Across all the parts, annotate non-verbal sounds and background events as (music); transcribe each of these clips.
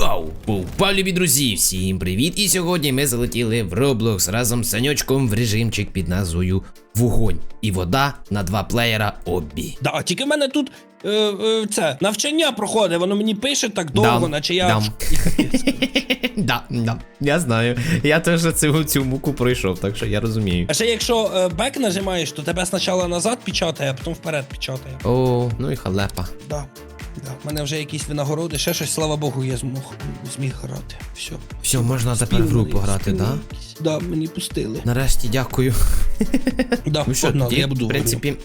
Вау! Повпав, любі друзі! Всім привіт! І сьогодні ми залетіли в Roblox разом з Саньочком в режимчик під назвою Вогонь і вода на два плеєра обі. Да, тільки в мене тут е, е, це навчання проходить, воно мені пише так довго, Дам, наче я. дам. (laughs) Да, да, я знаю. Я теж цю, цю муку пройшов, так що я розумію. А ще якщо е, бек нажимаєш, то тебе спочатку назад печатає, а потім вперед печатає. О, ну і халепа. Да. Да. У мене вже якісь винагороди, ще щось, слава Богу, я змог зміг грати. Все. Все, можна тепер в гру пограти, да? Да, мені пустили. Нарешті дякую. (laughs) Да, Ну що, я буду в принципі,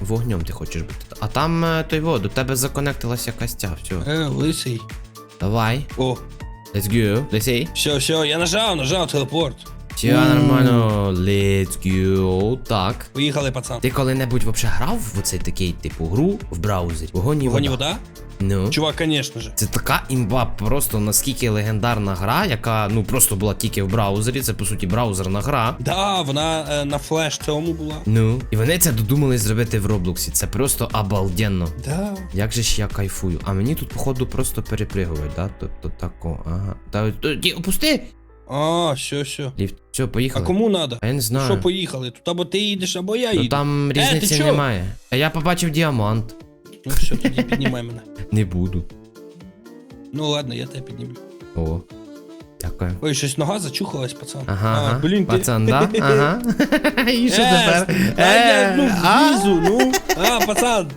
вогнем ти хочеш бути. А там е, той во, до тебе законектилася якась ця, все. Е, лисий. Давай, О, let's go. Лисей. все, все, я нажав, нажав телепорт. Все нормально, let's go. Так. Поїхали, пацан. Ти коли-небудь вообще грав в оцей такий типу гру в браузері? Вогонь і Вогонь і вода. вода? Ну. Чувак, звісно же. Це така імба, просто наскільки легендарна гра, яка ну просто була тільки в браузері. Це по суті браузерна гра. Да, вона е, на флеш цьому була. Ну. І вони це додумались зробити в Роблоксі. Це просто обалденно. Да. Як же ж я кайфую. А мені тут, походу, просто перепригують, да? Тобто тако, ага. Та ті, опусти! А, все, все. Ліфт. Все, А кому надо? А я не знаю. Що поїхали? Тут або ти їдеш, або я Ну там Е, ти різниці чо? немає. А я побачив діамант. Ну все, тоді піднімай мене. (laughs) Не буду. Ну ладно, я тебе підніму. О. Дякую. Ой, щось нога зачухалась, пацан. Ага, а, блін, ти... пацан, да? (laughs) Ага. (laughs) І що Е, тепер? Я, ну, а? ну. А, пацан,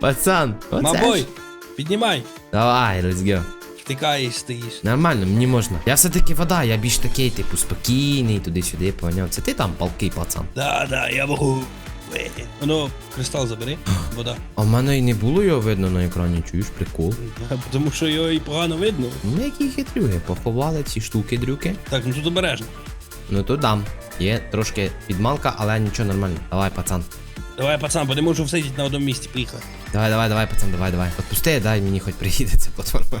Пацан, мабой, піднімай. Давай, let's go. Втикаєш, стоїш. Нормально, мені можна. Я все-таки вода, я більш такий, типу, спокійний, туди-сюди, поняв. Це ти там палкий, пацан. Да, да, я можу. Ну, кристал забери, вода. А в мене і не було його видно на екрані, чуєш, прикол. Да, Тому що його і погано видно. Ну, які хитрюги, поховали ці штуки-дрюки. Так, ну тут обережно. Ну то дам. Є трошки підмалка, але нічого нормально. Давай, пацан. Давай, пацан, бо не можу всидіти на одному місці, поїхали. Давай, давай, давай, пацан, давай, давай. Отпусти, дай мені хоч приїде ця платформа.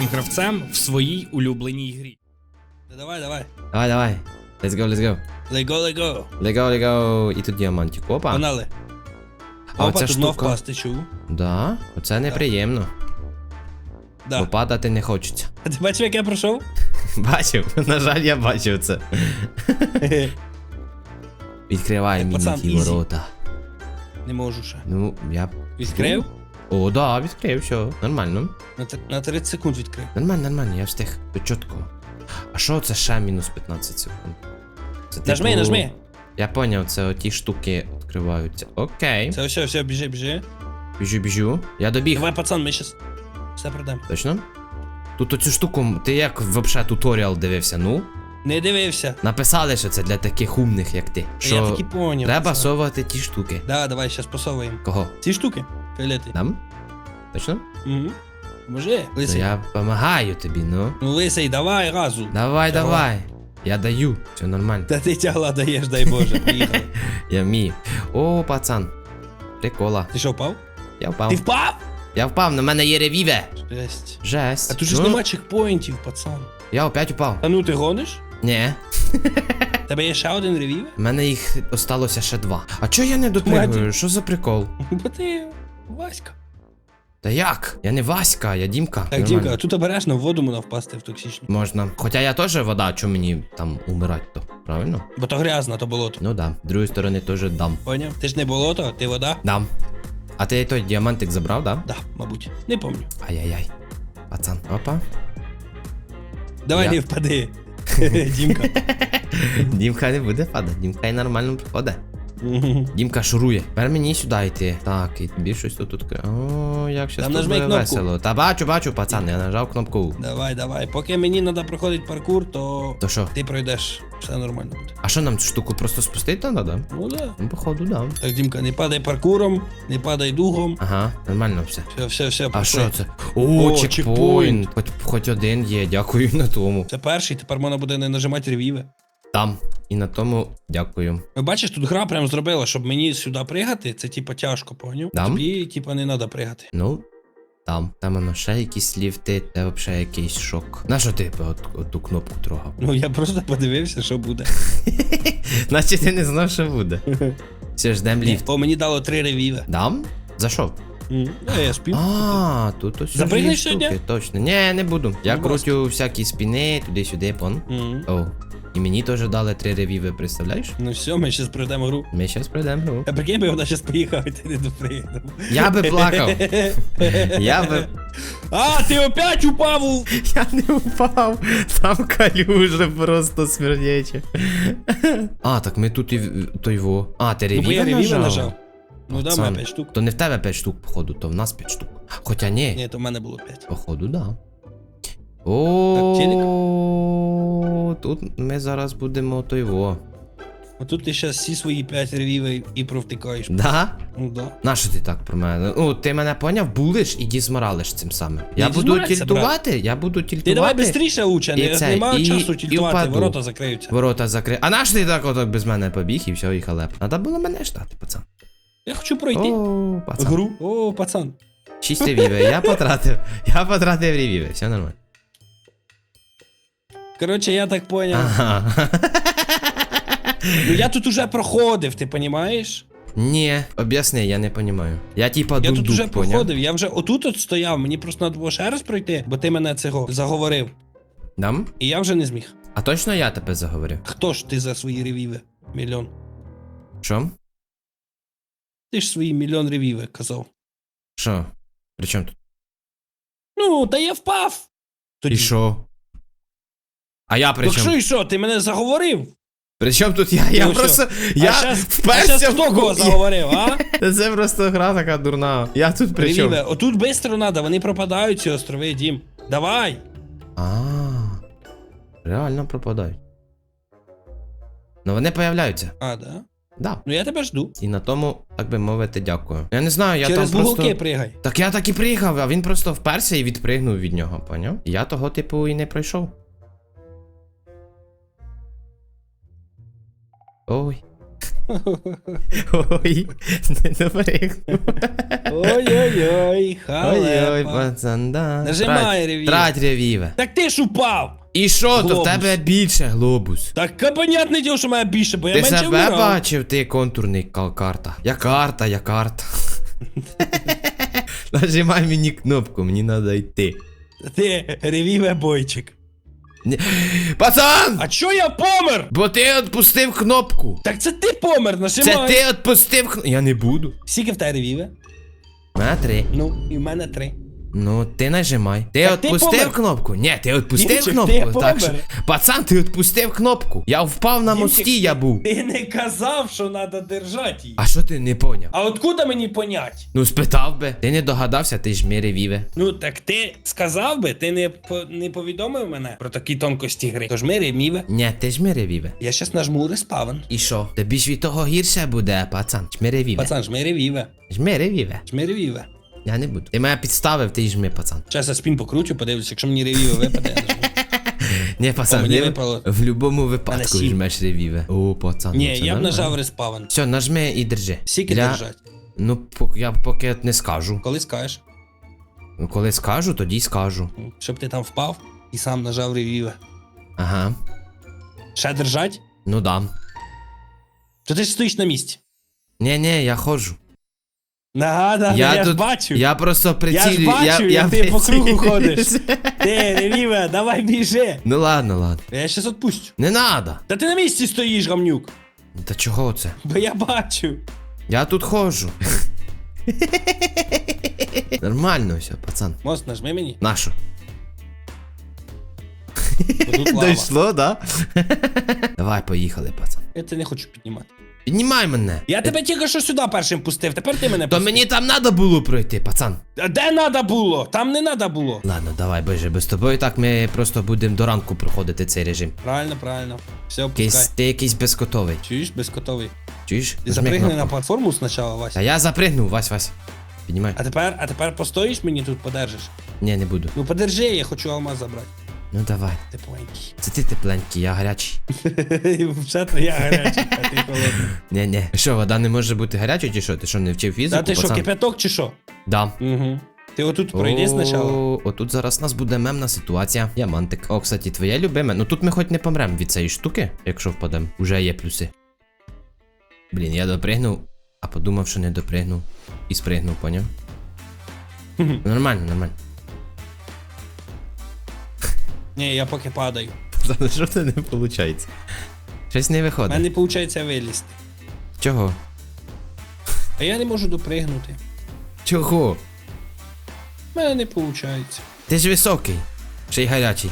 гравцем в своїй улюбленій грі. Давай, давай. Давай, давай. Let's go, let's go. Лего, лего. Let's go, let's go. І тут діамантик. Опа. Погнали. А Опа, оця тут знов штука. впасти, чув? Да, оце неприємно. Бо падати не хочеться. А ти бачив, як я пройшов? (laughs) Бачив, на жаль, я бачив це. (laughs) Відкривай Так, мені пацан, ті ворота. Не можу ще. Ну, я. Відкрив? О, да, відкрив, все. Нормально. На, тр- на 30 секунд відкрив. Нормально, нормально, я встиг. До чітко. А що це ще мінус 15 секунд? Це, Нажми, типу, нажми. Я поняв, це оті штуки відкриваються. Окей. Все, все, все, біжи, біжи. Біжу, біжу. Я добіг. Давай, пацан, ми щас все продамо. Точно? Тут оцю штуку, ти як взагалі туторіал дивився, ну? Не дивився. Написали, що це для таких умних, як ти. Що Я таки поняв. треба пацан. совати ті штуки. Да, давай, щас посовуємо. Кого? Ці штуки. Фіолети. Нам? Точно? Угу. Може, лисий. я допомагаю тобі, ну. Ну, лисий, давай разу. Давай, Давай. давай. Я даю. Все нормально. Та ти тягла даєш, дай Боже, поїхали. (laughs) Я вмію. О, пацан. Прикола. Ти що, впав? Я впав. Ти впав? Я впав, на мене є ревіве. Жесть. Жесть. А тут же ж Ну, нема чекпоінтів, пацан. Я опять упав. А ну ти гониш? Ні. (laughs) Тебе є ще один ревів? У мене їх осталося ще два. А чого я не допригую? Мать. Що за прикол? (laughs) Бо ти Васька. Та як? Я не Васька, я Дімка. Так, Нормально. Дімка, тут обережно в воду можна впасти в токсичну. Можна. Хоча я теж вода, чому мені там умирать то? Правильно? Бо то грязно, то болото. Ну да. З другої сторони теж дам. Поняв? Ти ж не болото, ти вода? Дам. А ти той діамантик забрав, да? Да, мабуть. Не помню. Ай-яй-яй. Пацан. Опа. Давай Я- не впади. (laughs) Дімка. Дімка не буде падати, Дімка і нормально приходить. Дімка шурує. Тепер мені сюди йти. Так, і тобі щось тут тут. як щас Там тут нажми буде кнопку. весело. Та бачу, бачу, пацан, я нажав кнопку. Давай, давай. Поки мені треба проходити паркур, то То що? ти пройдеш. Все нормально буде. А що нам цю штуку просто спустити треба. Ну да. Ну, походу, да. Так, Дімка, не падай паркуром, не падай дугом. Ага, нормально все. Все, все, все. А що це? О, О, чекпоінт. чекпоінт. Хоч, хоч один є, дякую на тому. Це перший, тепер можна буде не нажимати ревіви. Там. І на тому дякую. Ви бачиш, тут гра прям зробила, щоб мені сюди пригати, це типа тяжко, поняв? Дам? Тобі, типа, не треба пригати. Ну, там. Там воно ще якісь ліфти, це взагалі якийсь шок. На що ти от, от ту кнопку трогав? Ну я просто подивився, що буде. (laughs) Наче ти не знав, що буде. (laughs) Все, ждем ліфт. О, мені дало три ревіви. Дам? За що? М, я спів. А, тут ось Запригнеш сьогодні? Точно. Ні, не буду. Я Ну, крутю всякі спіни, туди-сюди, пон. О. І мені теж дали три ревіви, представляєш? Ну все, ми зараз пройдемо гру. Ми зараз пройдемо. гру. А прикинь, би вона зараз поїхала, і ти не допригнув. Я би плакав. (laughs) Я би. А, ти опять упав. (laughs) Я не упав. Там калюжа просто смердяче. (laughs) А, так ми тут і той во. А, ти Ну, я ревіви ревіви нажав? нажав. Ну да, мене 5 штук. То не в тебе 5 штук, походу, то в нас 5 штук. Хоча ні, Ні, то в мене було 5. походу, да. О, тут ми зараз будемо той во. Отут ти зараз всі свої 5 ревівів і провтикаєш. Да? Ну да. Нащо ти так про мене? Ну, ти мене поняв, булиш і дізморалиш цим самим. Я Не буду дізморалься, тільтувати, я буду тільтувати. Ти давай швидше уча, І не, це, немає і- часу і тільтувати, впаду. ворота закриються. Ворота закри. А наш ти так отак без мене побіг і все, і халеп. Надо було мене ждати, пацан. Я хочу пройти О, пацан. гру. О, пацан. Шість ревіви, я потратив. Я потратив ревіви, все нормально. Коротше, я так поняв. Ага. Ну я тут уже проходив, ти понімаєш? Ні, об'ясни, я не понімаю. Я типа Я тут дундук, уже поняв? проходив, я вже отут от стояв, мені просто треба було ще раз пройти, бо ти мене цього заговорив. Дам? І я вже не зміг. А точно я тебе заговорив? Хто ж ти за свої ревіви? Мільйон. Що? Ти ж свої мільйон ревіви казав. Що? При чому тут? Ну, та я впав. Тоді. І що? А я при Так що чому? і що, ти мене заговорив? При чому тут я? Я Ну, що? просто. Я а щас, а вперся щас в хто кого кого заговорив, а? (laughs) Це просто гра така дурна. Я тут при чому? Ревіве, отут бистро надо, вони пропадають ці острови, Дім. Давай! А, реально пропадають. Ну вони появляються. А, да? Да. Ну я тебе жду. І на тому, так би мовити, дякую. Я не знаю, я Через там просто. пригай. Так я так і приїхав, а він просто вперся і відпригнув від нього, поняв? Я того, типу, і не пройшов. Ой. (laughs) Ой, не допригнув. Ой-ой-ой, Ой-ой, халепа. пацан, да. Нажимай, ревів. Трать ревіве. Так ти ж упав! І що, то в Глобус. тебе більше глобус. Так а, понятне діло, що має більше, бо я Ти менше себе вмирав. бачив, ти контурний ка- карта. Я карта, я карта. (laughs) Нажимай мені кнопку, мені треба йти. Ти ревіве бойчик. Ні. Пацан! А чо я помер? Бо ти відпустив кнопку. Так це ти помер, Це ти відпустив кнопку. Я не буду. Скільки в тебе ревіве? На три. Ну, і в мене три. Ну, ти нажимай. Ти Так ти відпустив помер. кнопку? Ні, ти відпустив Дімчик, кнопку. ти так що... Пацан, ти відпустив кнопку. Я впав на Дімчик, мості, я був. Ти не казав, що треба держати її. А що ти не поняв? А откуда мені понять? Ну спитав би. Ти не догадався, ти ж міри віве. Ну так ти сказав би, ти не, по- не повідомив мене про такі тонкості гри. Тож ми реміве. Ні, ти ж міри віве. Я щас нажму респавен. І що? Тобі ж від того гірше буде, пацан. Жмири віве. Пацан. Жмири віве. Жми ревіве. Я не буду. Ти мене підставив, ти жми, пацан. Зараз я спін покручу, подивлюся, якщо мені ревіве випаде, я. Ні, пацан, мені випало. в будь-якому випадку сім. жмеш ревіве. О, пацан. Ні, ну це я б нормально. нажав респавен. Все, нажми і держи. Скільки Для- держать? Ну, пок- я поки не скажу. Коли скажеш, Ну, коли скажу, тоді й скажу. щоб ти там впав і сам нажав ревіве. Ага. Ще держать? Ну дам. То ти ж стоїш на місці. Ні, ні, я ходжу. Нагадав, я, я ж бачу. Я просто прицілюю. ж бачу, як ти по кругу ходиш. (laughs) Ти, ревіве, давай біжи. Ну ладно, ладно. Я щас відпустю. Не надо. Та ти на місці стоїш, гамнюк. Та чого це? Бо я бачу. Я тут ходжу. Нормально все, пацан. Мост нажми мені. Бо (laughs) Дійшло, да? (laughs) Давай, поїхали, пацан. Я це не хочу піднімати. Піднімай мене. Я тебе тільки що сюди першим пустив, тепер ти мене То пустив. мені там треба було пройти, пацан. А Де надо було? Там не надо було. Ладно, давай, боже, без тобою так ми просто будемо до ранку проходити цей режим. Правильно, правильно. Все, Якийсь, пускай. ти якийсь безкотовий. Чуєш, безкотовий. Чуєш? Ти Нажми запригни на кнопку. платформу спочатку, Вася. Та я запригнув, Вась, Вась. Піднімай. А тепер, а тепер постоїш мені тут, подержиш. Ні, не буду. Ну подержи, я хочу алмаз забрати. Ну давай. Тепленький. Це ти тепленький, я гарячий. (laughs) Вже то я гарячий, а ти холодний. Ні, ні. Що, вода не може бути гарячою чи що? Ти що, не вчив фізику, А ти що, пацан? кипяток чи що? Да. Угу. Ти отут пройди спочатку. О, Отут зараз у нас буде мемна ситуація. Діамантик. О, кстати, твоє любиме. Ну тут ми хоч не помремо від цієї штуки, якщо впадемо. Уже є плюси. Блін, я допригнув, а подумав, що не допригнув. І спригнув, поняв? (laughs) Нормально, нормально. Ні, я поки падаю. Пацани, що це не виходить? Щось не У виходить. мене не виходить вилізти. Чого? А я не можу допригнути. Чого? У мене не виходить. Ти ж високий. Ще й гарячий.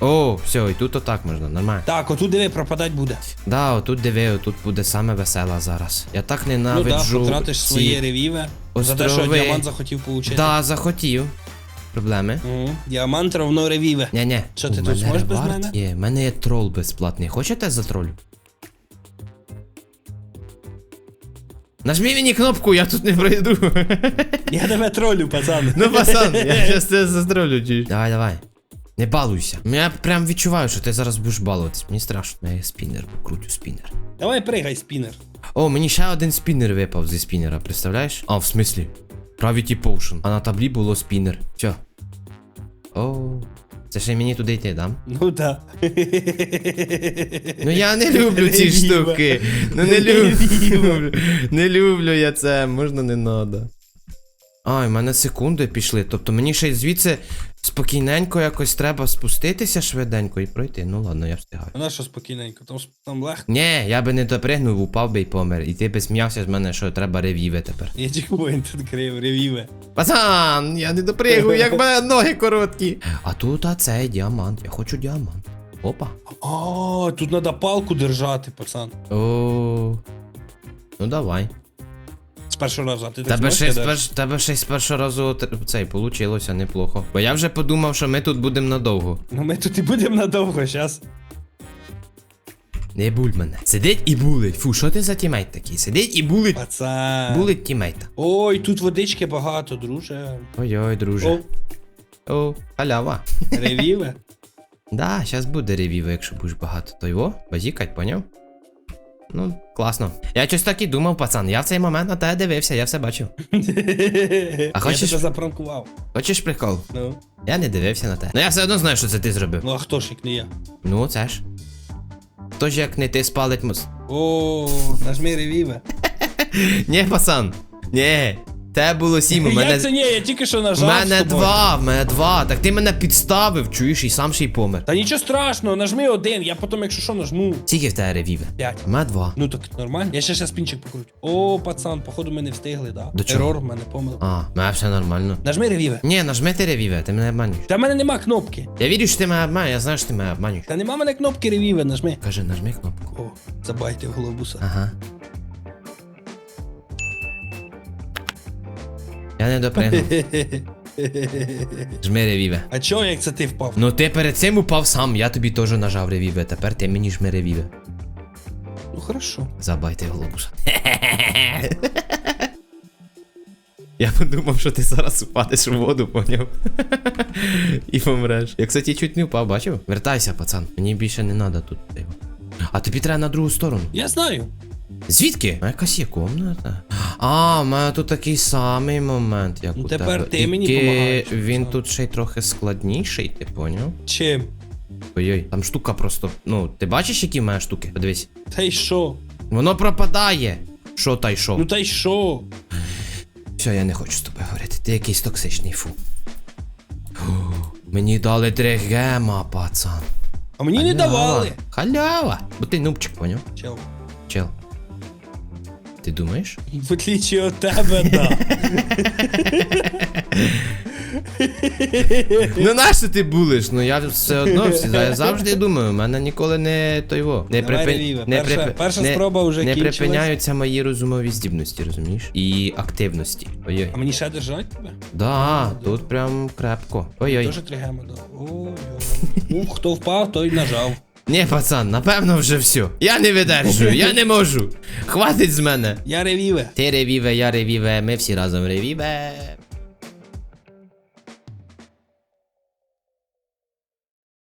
О, все, і тут отак можна, нормально. Так, отут диви, пропадать буде. Да, отут диви, отут буде саме весело зараз. Я так Ну да, ненавиджу. потратиш ці- своє ревіве. За те, що острови. діамант захотів получити. Да, захотів. Проблеми. Діамант равно ревіве. Ня-ня. Що, ти У тут мене зможеш без ревард мене? Є. У мене є трол безплатний. Хочете за тролю? Нажмі мені кнопку, я тут не пройду. (laughs) Я тебе тролю, пацан. ну, пацан, я (laughs) щас тебе застролю. Давай, давай. Не балуйся. Я прям відчуваю, що ти зараз будеш балуватись. Мені страшно. Я спіннер покрутю спіннер. Давай пригай, спінер. О, мені ще один спіннер випав зі спіннера, представляєш? А, в смислі? Gravity Potion. А на таблі було спінер. Все. О, це ще мені туди йти, да? Ну да. Ну я не люблю ці штуки. Ну не люблю. Не люблю я це, можна не надо. Ай, в мене секунди пішли. Тобто мені ще звідси спокійненько якось треба спуститися швиденько і пройти. Ну ладно, я встигаю. Вона що спокійненько, там, там легко. Ні, я би не допригнув, упав би й помер. І ти би сміявся з мене, що треба ревіви тепер. Я чекпоінт відкрив, ревіве. Пацан, я не допригую, як мене (laughs) ноги короткі. А тут а цей діамант. Я хочу діамант. Опа. А, тут треба палку держати, пацан. О. Ну давай. Першого разу, а ти так Тебе ще, з перш... Тебе ще з першого разу цей получилося неплохо. Бо я вже подумав, що ми тут будемо надовго. Ну ми тут і будемо надовго, щас. Не буль мене. Сидить і булить. Фу, що ти за тімейт такий? Сидить і булить. Пацан. Булить тімейта. Ой, тут водички багато, друже. Ой-ой, друже. О, О, халява. ревіве. (laughs) Да, щас буде ревіва, якщо будеш багато. То його, базікать, поняв? Ну, класно. Я щось так і думав, пацан. Я в цей момент на тебе дивився, я все бачив. (laughs) А хочеш- Я тебе запранкував. Хочеш прикол? Ну. Я не дивився на те. Ну я все одно знаю, що це ти зробив. Ну а хто ж як не я? Ну, це ж. Хто ж як не ти спалить мус. О, нажми ревіве. (laughs) Ні, пацан. Ні. Те було сім. У мене. Як це ні, я тільки що нажав. з мене два, в мене два. Так ти мене підставив, чуєш, і сам ще й помер. Та нічого страшного, нажми один, я потім, якщо що, нажму. Скільки в тебе ревіве? П'ять. У мене два. Ну так нормально. Я ще ще спінчик покрутю. О, пацан, походу ми не встигли, да. До чого? В мене помилка. А, в мене все нормально. Нажми ревіве. Ні, нажми ти ревіве, ти мене обманюєш. Та в мене нема кнопки. Я вірю, що ти мене обманюєш, я знаю, що ти мене обманюєш. Та нема в мене кнопки ревіве, нажми. Каже, нажми кнопку. О, забайте в глобуса. Ага. Я не допригнув. (laughs) Жми ревіве. А чого, як це ти впав? Ну ти перед цим упав сам, я тобі теж нажав ревіве, тепер ти мені жми ревіве. Ну хорошо. Забайте глобуса. (laughs) Я подумав, що ти зараз упадеш у воду, поняв? (laughs) І помреш. Я, кстати, чуть не впав, бачив? Вертайся, пацан. Мені більше не треба тут. А тобі треба на другу сторону. Я знаю. Звідки? А якась є комната. А, у мене тут такий самий момент, як Ну, у тепер тебе. ти мені Тільки помагаєш, Він тут ще й трохи складніший, ти поняв? Чим? Ой-ой, там штука просто. Ну, ти бачиш, які в мене штуки? Подивись. Та й що? Воно пропадає. Що та й що? Ну та й що? Все, я не хочу з тобою говорити. Ти якийсь токсичний фу. Фу, Мені дали три гема, пацан. А мені не давали. Халява. Бо ти нубчик, поняв? Чел. Чел. Ти думаєш? В отличие від тебе, да. Ну нащо ти булиш? Ну я все одно всі, я завжди думаю, у мене ніколи не той во. Не, Давай, припи- не, перша- перша не, спроба вже не кінчилась. припиняються мої розумові здібності, розумієш? І активності. Ой-ой. А мені ще держать тебе? Да, тут прям крепко. Ой-ой. Дуже три геми дав. Ой-ой. Ну, хто впав, той нажав. Ні, пацан, напевно вже все. Я не видержую, я не можу. Хватить з мене. Я ревіве. Ти ревіве, я ревіве, ми всі разом ревіве.